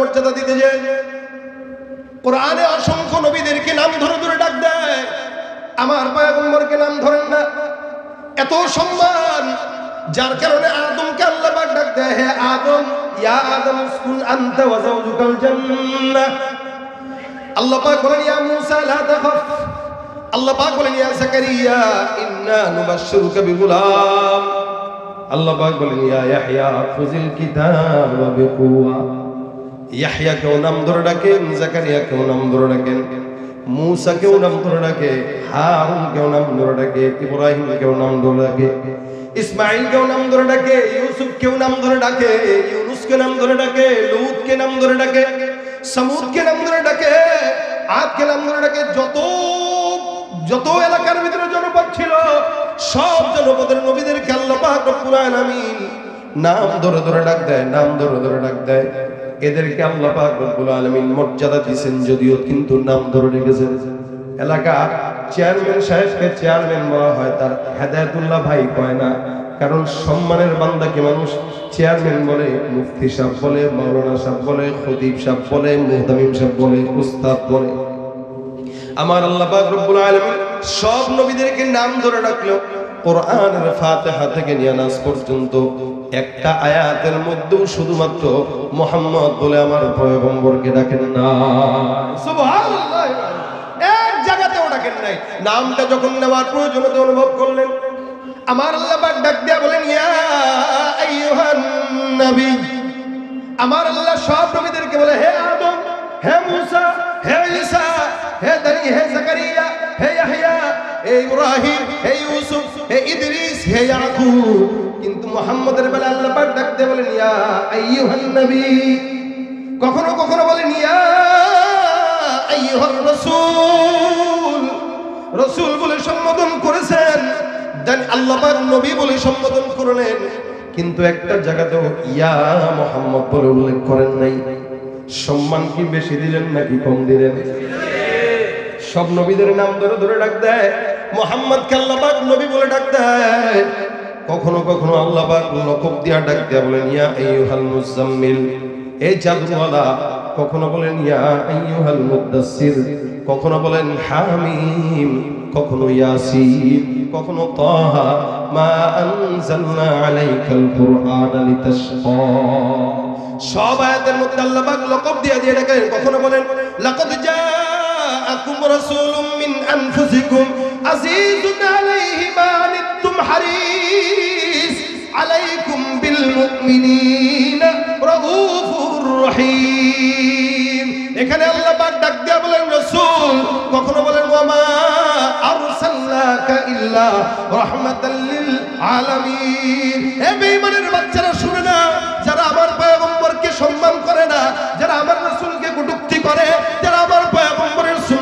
মর্যাদা দিতে যে কোরআনে অসংখ্য নবীদেরকে নাম ধরে ধরে ডাক দেয়। আমার পয়গম্বরকে নাম ধরেন না। এত সম্মান, যার কারণে আদমকে আল্লাহ ডাক দেয়, হে আদম, ইয়া আদম উসকুন আনতা ওয়া যাওজুকাল জান্নাহ। আল্লাহ পাক বলেন, ইয়া মূসা, লা তাখাফ। আল্লাহ পাক বলেন, ইয়া জাকারিয়া, ইন্না আল্লাহ পাক বলেন ইয়া ইয়াহইয়া খুযিল কিতাবা বিকুওয়া ইয়াহইয়া কেউ নাম ধরে ডাকেন জাকারিয়া কেউ নাম ধরে ডাকেন মূসা কেউ নাম ধরে ডাকে হারুন কেউ নাম ধরে ডাকে ইব্রাহিম কেউ নাম ধরে ডাকে ইসমাইল কেউ নাম ধরে ডাকে ইউসুফ কেউ নাম ধরে ডাকে ইউনুস কে নাম ধরে ডাকে লুত কে নাম ধরে ডাকে সমুদ কে নাম ধরে ডাকে আদ কে নাম ধরে ডাকে যত যত এলাকার ভিতরে জনপদ ছিল সব জনপদের নবীদেরকে আল্লাহ নাম ধরে ধরে ডাক দেয়, নাম ধরে ধরে ডাক দেয়। এদেরকে আল্লাহ পাক রব্বুল আলামিন মর্যাদা দিয়েছেন, যদিও কিন্তু নাম ধরে রেখেছেন। এলাকা চেয়ারম্যান সাহেবকে চেয়ারম্যান বলা হয়, তার হেদায়তুল্লাহ ভাই কয় না। কারণ সম্মানের বান্দাকে মানুষ চেয়ারম্যান বলে, মুফতি সাহেব বলে, মাওলানা সাহেব বলে, খতিব সাহেব বলে, মুহতামিম সাহেব বলে, উস্তাদ বলে। আমার আল্লাহ পাক রব্বুল আলামিন সব নবীদেরকে নাম ধরে রাখল কোরআনের ফাতিহা থেকে নিয়ে নাস পর্যন্ত একটা আয়াতের মধ্যেও শুধুমাত্র মোহাম্মদ বলে আমার পয়গম্বরকে ডাকেন না। এক জায়গাতেও ডাকেন নাই। নামটা যখন নেওয়ার প্রয়োজনীয়তা অনুভব করলেন, আমার আল্লাহ ডাক দিয়া বলেন, ইয়া নবী। আমার আল্লাহ সব নবীদেরকে বলে, হে আদম, হে মুসা, হে ঈসা, হে দানি, হে ইব্রাহিম, হে ইউসুফ, হে ইদ্রিস, হে ইয়াকুব। কিন্তু মুহাম্মদের বেলা আল্লাহ পাক ডাকতে বলেন, ইয়া আইয়ুহান নবী। কখনো কখনো বলেন, ইয়া আইয়ুহার রাসূল। রাসূল বলে সম্বোধন করেছেন। দেন আল্লাহ পাক নবী বলে সম্বোধন করলেন। কিন্তু একটা জায়গাতেও ইয়া মোহাম্মদ বলে উল্লেখ করেন নাই। সম্মান কি বেশি দিলেন নাকি কম দিলেন? সব নবীদের নাম ধরে ধরে ডাক দেয়। মোহাম্মদ কে আল্লাহ পাক নবী বলে ডাক দেয় কখনো কখনো আল্লাহ পাক লকব দিয়া ডাক দেয়া বলেন, ইয়া আইয়ুহাল মুজাম্মিল এই জাদুওয়ালা কখনো বলেন, ইয়া আইয়ুহাল মুদাসসির কখনো বলেন, হামিম কখনো ইয়াসিন কখনো তাহা মা আনজালনা আলাইকাল কুরআনা লিতাশকা সব আয়াতের মধ্যে আল্লাহ পাক লকব দিয়ে দিয়ে ডাকেন, কখনো বলেন, লাকাদ জাআকুম রাসূলুম মিন আনফুসিকুম আজিজুন আলাইহি মা আনিতুম হারিস আলাইকুম বিল মুমিনিনা রাউফুর রহিম এখানে আল্লাহ পাক ডাক দিয়া বলেন, রাসূল, কখনো বলেন, ওয়ামা আরসালনাকা ইল্লা রাহমাতাল লিল আলামিন এ বেঈমানের বাচ্চারা, শুনে না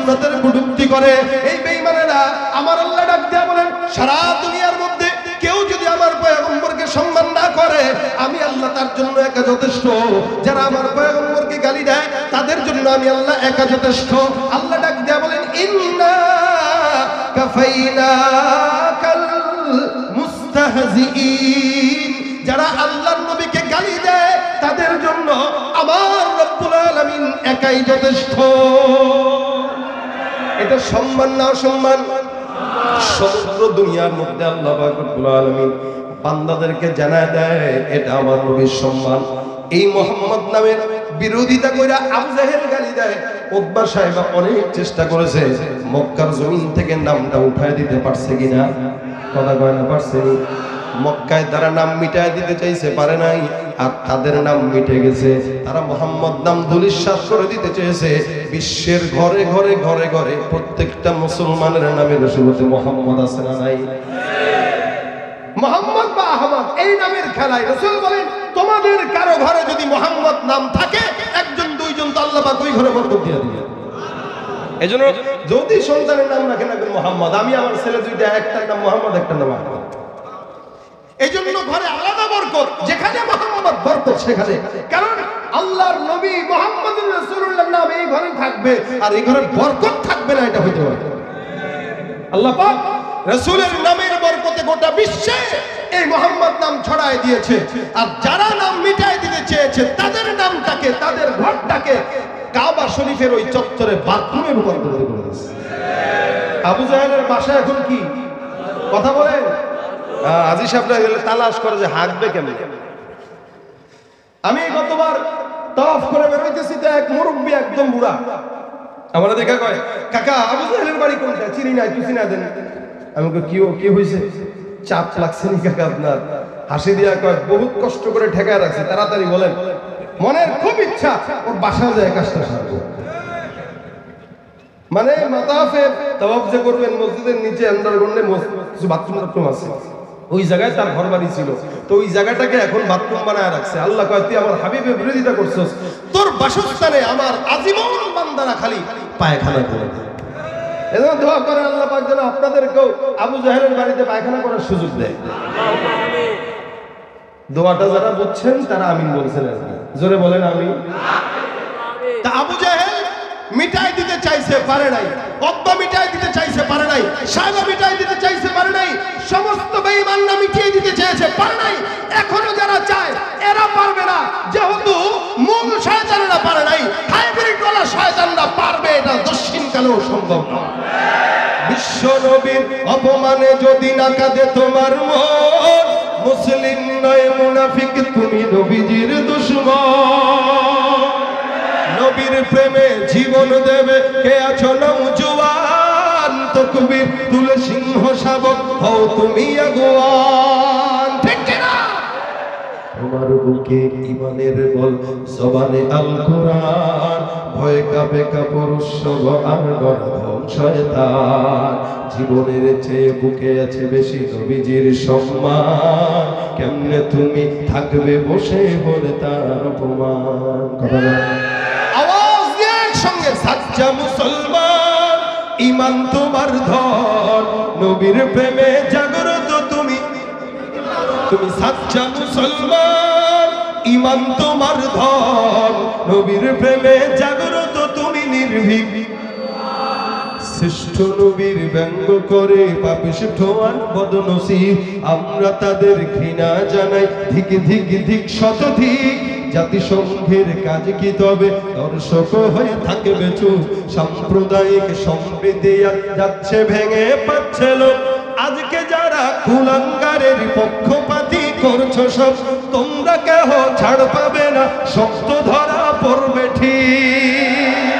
সুন্নতের কটূক্তি করে। এই বেঈমানেরা আমার আল্লাহ ডাক দিয়া বলেন, সারা দুনিয়ার মধ্যে কেউ যদি আমার পয়গম্বরকে সম্মান না করে, আমি আল্লাহ তার জন্য একা যথেষ্ট। যারা আমার পয়গম্বরকে গালি দেয়, তাদের জন্য আমি আল্লাহ একা যথেষ্ট। আল্লাহ ডাক দিয়া বলেন, ইন্না কাফাইনাকাল মুস্তাহজিইন। যারা আল্লাহর নবীকে গালি দেয়, তাদের জন্য আমার রব্বুল আলামিন একাই যথেষ্ট। এটা সম্মান না অসম্মান? সমগ্র দুনিয়ার মধ্যে আল্লাহ আলামিন বান্দাদেরকে জানায় দেয়, এটা আমার নবীর সম্মান। এই মোহাম্মদ নামের বিরোধিতা কইরা আবু জাহেল গালি দেয়। উদ্বা সাহেব অনেক চেষ্টা করেছে, মক্কার জমিন থেকে নামটা উঠায় দিতে পারছে কিনা? কথা কয় না, পারছে? মক্কায় তারা নাম মিটায় দিতে চাইছে পারে নাই। আর তাদের নাম মিটে গেছে। তারা মোহাম্মদ নাম দুলিশ্বাস করে দিতে চেয়েছে। বিশ্বের ঘরে ঘরে ঘরে ঘরে প্রত্যেকটা মুসলমানের নামের শুরুতে মোহাম্মদ আছে না নাই? মোহাম্মদ বা আহমদ এই নামের খেলায় রসুল বলেন তোমাদের কারও ঘরে যদি মোহাম্মদ নাম থাকে একজন দুইজন তো আল্লাহ পাক ওই ঘরে বরকত দিয়ে দিবে। এই জন্য যদি সন্তানের নাম রাখেন মোহাম্মদ আমি আমার ছেলে দুইটা একটার নাম মোহাম্মদ একটার নাম আহমদ। এই জন্য ঘরে আলাদা বরকত। যেখানে মোহাম্মদ বরকত, সেখানে। কারণ আল্লাহর নবী মোহাম্মদ রাসূলুল্লাহ নাম এই ঘরে থাকবে, আর এই ঘরে বরকত থাকবে না, এটা হইতে পারে। আল্লাহ পাক রাসূলের নামের বরকতে গোটা বিশ্বে এই মোহাম্মদ নাম ছড়ায় দিয়েছে। আর যারা নাম মিটাই দিতে চেয়েছে, তাদের নামটাকে, তাদের ঘরটাকে কাবা শরীফের ওই চত্বরে বাথরুমে রূপান্তরিত করে দিয়েছে। আবু জাহেলের বাসা এখন কি? কথা বলেন। আজি সাহেবরা গেলে তালাশ করে যে হাঁকবে কেমন? আমি গতবার তফ করে বেরোইতেছি তো এক মুরব্বী একদম বুড়া। দেখা কয় কাকা আবু জাহেলের বাড়ি কোনটা? চিনি নাই তুই চিনা দেন। আমি কই, কি কি চাপ লাগছে নি কাকা আপনার। হাসি দিয়া কয় বহুত কষ্ট করে ঠেকায় রাখছে তাড়াতাড়ি বলেন। মনের খুব ইচ্ছা ওর বাসা যায় কাজটা সারবো। মানে মাতাফে তাওয়াফ যে করবেন মসজিদের নিচে আন্ডারগ্রাউন্ডে বাথরুম টাথরুম আছে। ওই জায়গায় তার ঘর বাড়ি ছিল। তো ওই জায়গাটাকে এখন বাথরুম বানায় রাখছে। আল্লাহ কয়, তুই আমার হাবিবের বিরোধিতা করছস। তোর বাসস্থানে আমার আজীবন বান্দারা খালি পায়খানা করে। আবু বাড়িতে পায়খানা করার সুযোগ দেয়। যারা তারা আমিন বলছেন। জোরে বলেন আমি তা আবু মিটাই চাইছে, পারে নাই। মিটাই দিতে চাইছে, পারে নাই। মিটাই দিতে চাইছে, পারে নাই। সমস্ত বেঈমানরা মিটিয়ে দিতে চেয়েছে, পারে নাই। এখনও যারা চায়, এরা পারবে না। যেহেতু মূল পারে নাই হাইব্রিড শয়তানরা পারবে, এটা সম্ভব না বিশ্ব নবীর অপমানে যদি না কাঁদে তোমার মন, মুসলিম নয়, মুনাফিক, তুমি নবীজির দুশ্মন। নবীর প্রেমে জীবন দেবে। কে আছো নৌজওয়ান তকবীর, তুলে সিংহ শাবক, হও তুমি আগুয়ান। ঠিক কিনা? তোমার বুকে ইমানের বল, জবানে আল কোরআন। ভয় কাবে কাপুরুষ সব আর গর্ধন শয়তান। জীবনের চেয়ে বুকে আছে বেশি নবীজির সম্মান। কেমনে তুমি থাকবে বসে বলে তার অপমান? একসঙ্গে সাচ্চা মুসলমান। ইমান তোমার ধন, নবীর প্রেমে জাগ্রত তুমি। তুমি সাচ্চা মুসলমান ইমান তোমার ধন, নবীর প্রেমে জাগ্রত তুমি নির্ভীক। শ্রেষ্ঠ নবীর ব্যঙ্গ করে পাপিস ঠোয়ান বদনসিব। আমরা তাদের ঘৃণা জানাই, ধিক ধিক ধিক শতধিক জাতিসংঘের কাজ কি তবে? দর্শক হয়ে থাকবে চুপ। সাম্প্রদায়িক সম্প্রীতি যাচ্ছে ভেঙে পাচ্ছে লোক আজকে যারা কুলাঙ্গারের পক্ষপাতি করছ সব, তোমরা কেহ ছাড় পাবে না। শক্ত ধরা পড়বে ঠিক।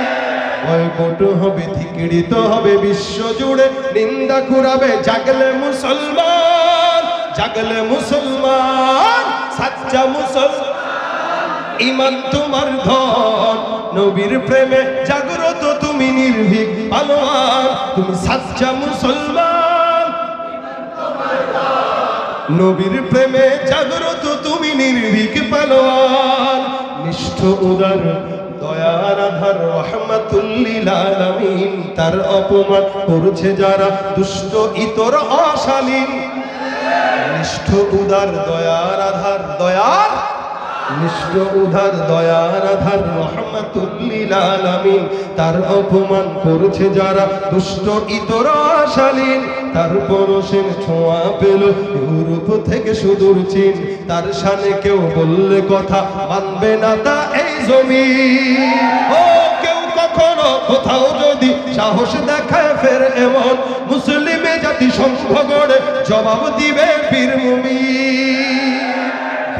বয়কট হবে, ধিকৃত হবে বিশ্ব জুড়ে। নিন্দা কুরাবে জাগলে মুসলমান জাগলে মুসলমান, সাচ্চা মুসলমান। ইমান তোমার ধন নবীর প্রেমে জাগ্রত তুমি নির্ভীক পালোয়ান। তুমি সাচ্চা মুসলমান। নবীর প্রেমে জাগ্রত তুমি নির্ভীক পালোয়ান। নিষ্ঠ উদার, দয়ার আধার, রহমাতুল্লিল তার অপমান করছে যারা দুষ্ট, ইতর, অশালীন। নিষ্ঠ উদার, দয়ার আধার নিষ্ঠ উদার দয়ার আধার রহমাতুল্লিল আলামিন তার অপমান করছে যারা দুষ্ট, ইতর আশালীন তার পরশের ছোঁয়া পেল ইউরোপ থেকে সুদূর চীন। তার সানে কেউ বললে কথা মানবে না তা এই জমি ও কেউ কখনো কোথাও যদি সাহস দেখায় ফের এমন মুসলিমে জাতি সংঘ গড়ে জবাব দিবে বীর মুমিন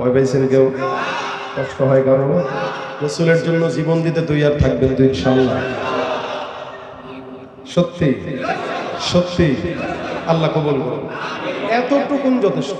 ভয় পাইছেন কেউ? কষ্ট হয় কারণ রসুলের জন্য জীবন দিতে তুই আর থাকবেন তুই ইনশাল্লাহ সত্যি সত্যি, আল্লাহ কবল করো এতটুকুন যথেষ্ট।